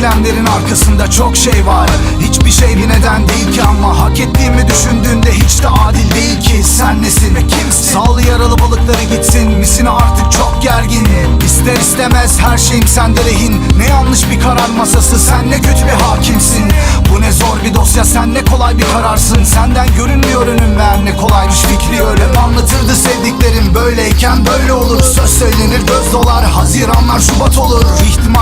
Gidenlerin arkasında çok şey var. Hiçbir şey bir neden değil ki ama Hak ettiğimi düşündüğünde hiç de adil değil ki. Sen nesin ve kimsin? Sağlı yaralı balıkları gitsin. Misin artık çok gergin? İster istemez her şeyim sende rehin. Ne yanlış bir karar masası Sen ne kötü bir hakimsin. Bu ne zor bir dosya sen ne kolay bir kararsın. Senden görünmüyor önüm ver ne kolaymış fikri öyle. Anlatırdı sevdiklerim böyleyken böyle olur. Söz söylenir göz dolar Haziranlar Şubat olur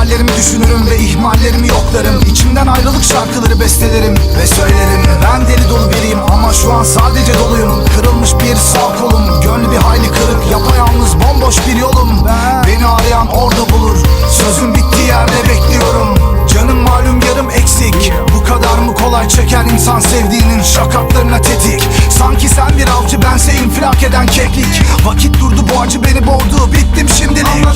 İhtimallerimi düşünürüm ve ihmallerimi yoklarım. İçimden ayrılık şarkıları bestelerim ve söylerim. Ben deli dolu biriyim ama şu an sadece doluyum. Kırılmış bir sağ kolum Gönlü bir hayli kırık. Yapayalnız bomboş bir yolum. Beni arayan orada bulur. Sözün bittiği yerde bekliyorum. Canım malum yarım eksik. Bu kadar mı kolay çeker insan sevdiğinin şakaklarına tetik? Sanki sen bir avcı bense infilak eden keklik. Vakit durdu bu acı beni boğdu. Bittim şimdilik. Ama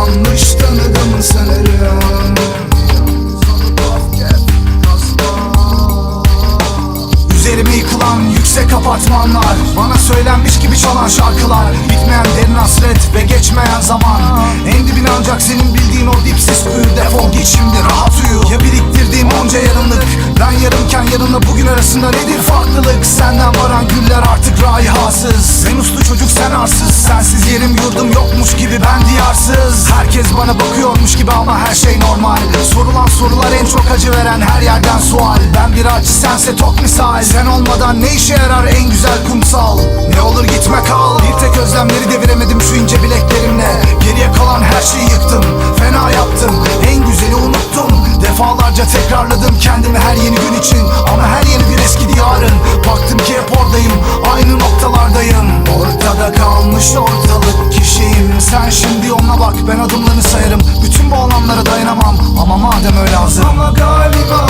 yanlış tanıdım sanırım. Üzerime yıkılan yüksek apartmanlar. Bana söylenmiş gibi çalan şarkılar. Bitmeyen derin hasret ve geçmeyen zaman. En dibine ancak senin bildiğin o dipsiz kuyu Defol git şimdi rahat uyu. Ya biriktirdiğim arasında nedir farklılık? Senden varan güller artık raihasız Ben uslu çocuk sen arsız. Sensiz yerim yurdum yokmuş gibi ben diyarsız. Herkes bana bakıyormuş gibi ama her şey normal. Sorulan sorular en çok acı veren her yerden sual. Ben bir acı sense tok misal. Sen olmadan ne işe yarar en güzel kumsal? Ne olur gitme kal. Bir tek özlemleri deviremedim şu ince bileklerimle. Geriye kalan her şeyi yıktım. Fena yaptım. En kalmış ortalık kişiyim. Sen şimdi ona bak ben adımlarını sayarım. Bütün bu alanlara dayanamam. Ama madem öyle hazır Ama galiba